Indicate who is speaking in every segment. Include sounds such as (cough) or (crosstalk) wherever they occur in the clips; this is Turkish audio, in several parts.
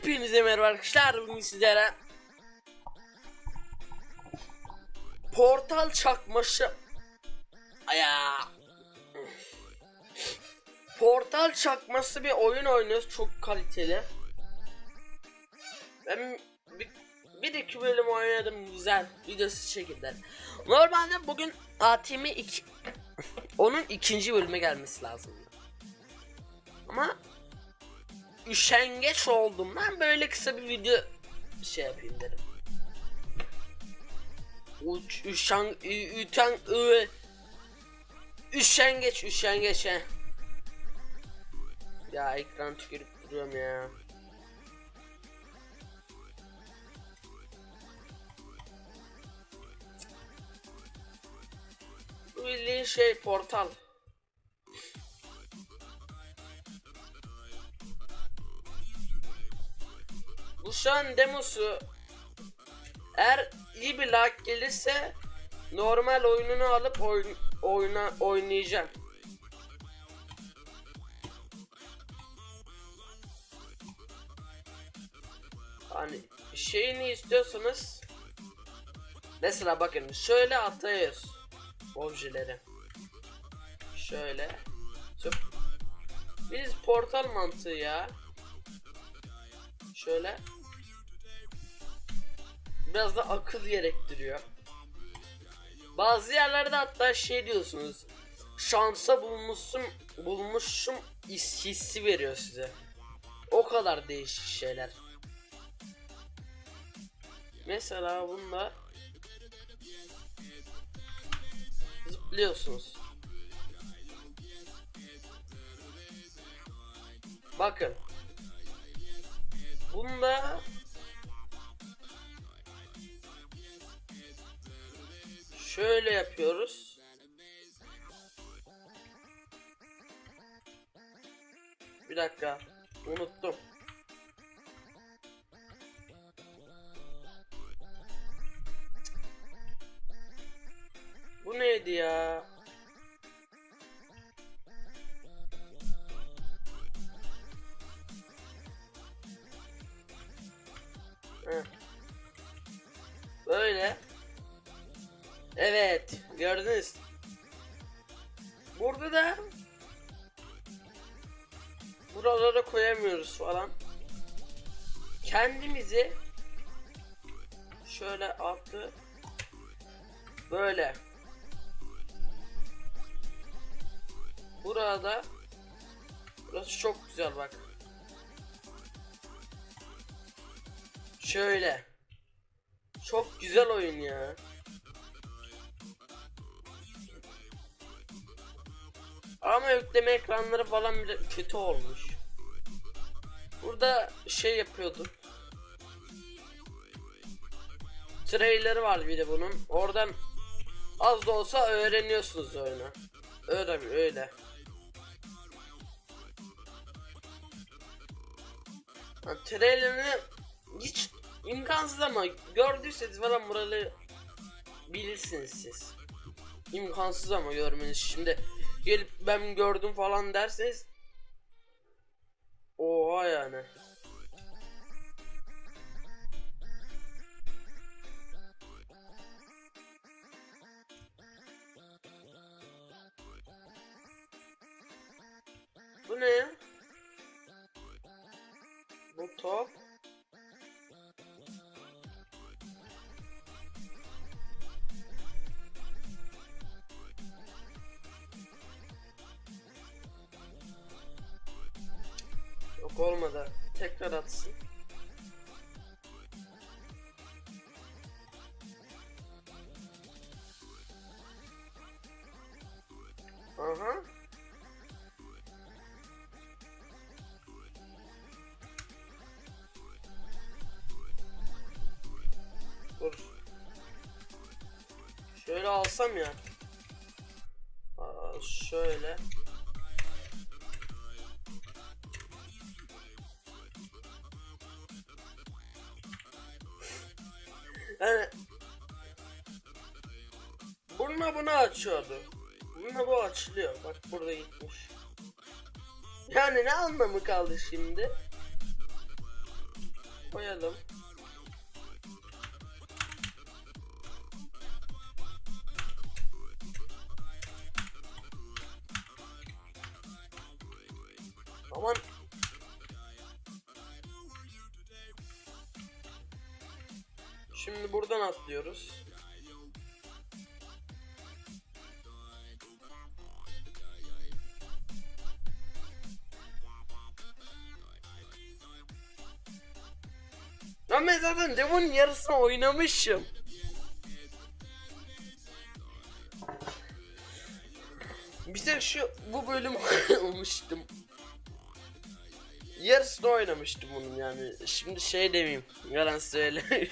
Speaker 1: Hepinize merhaba arkadaşlar. Bugün sizlere Portal çakması Aya Portal çakması bir oyun oynuyoruz. Çok kaliteli. Ben bir, bir iki bölüm oynadım güzel. Videosu çekildi. Normalde bugün ATM 2 onun ikinci bölüme gelmesi lazım. Ama üşengeç oldum. Ben böyle kısa bir video şey yapayım dedim. Uç, üşen, üten, ü, üşengeç, üşengeç he. Ya ekran tükürüp duruyorum ya. Bildiğin şey portal. An demosu. Eğer iyi bir like gelirse normal oyununu alıp oyun, oyuna oynayacağım. Hani şeyini istiyorsanız mesela bakın şöyle atıyoruz objeleri. Şöyle. Çıp. Biz portal mantığı ya. Şöyle. Biraz da akıl gerektiriyor. Bazı yerlerde hatta şey diyorsunuz. Şansa bulmuşsun, bulmuşum his- hissi veriyor size. O kadar değişik şeyler. Mesela bunda zıplıyorsunuz. Bakın. Bunda şöyle yapıyoruz. Bir dakika. Unuttum. Bu neydi ya? Heh. Böyle. Evet, gördünüz. Burada da buralara koyamıyoruz falan. Kendimizi şöyle altı böyle burada burası çok güzel bak. Şöyle. Çok güzel oyun ya. Ama yükleme ekranları falan bir kötü olmuş. Burada şey yapıyorduk. Trailer'ı var bir de bunun. Oradan az da olsa öğreniyorsunuz oyunu. Öyle öyle. Ha, trailer'ını hiç imkansız ama gördüyseniz falan buraları bilirsiniz siz. İmkansız ama görmeniz şimdi gelip ben gördüm falan derseniz Oha yani. Bu ne? Bu Yok olmadı. Tekrar atsın. Aha. Dur. Şöyle alsam ya. Aa, şöyle. Yani bununla bunu açıyordu. Bununla bu açılıyor. Bak burada gitmiş. Yani ne anlamı kaldı şimdi? koyalım. Aman Şimdi buradan atlıyoruz. Lan ben zaten Demon'un yarısını oynamışım. Bir tek şu bu bölüm (laughs) oynamıştım. Yarısını oynamıştım bunun yani. Şimdi şey demeyeyim. Yalan söyle. (laughs)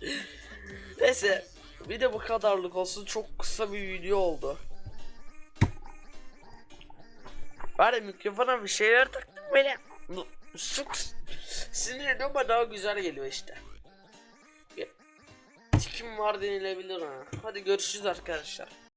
Speaker 1: (laughs) Neyse. Bir de bu kadarlık olsun. Çok kısa bir video oldu. Bari mikrofona bir şeyler taktım böyle. Sık sinirli ama daha güzel geliyor işte. Tikim var denilebilir ha. Hadi görüşürüz arkadaşlar.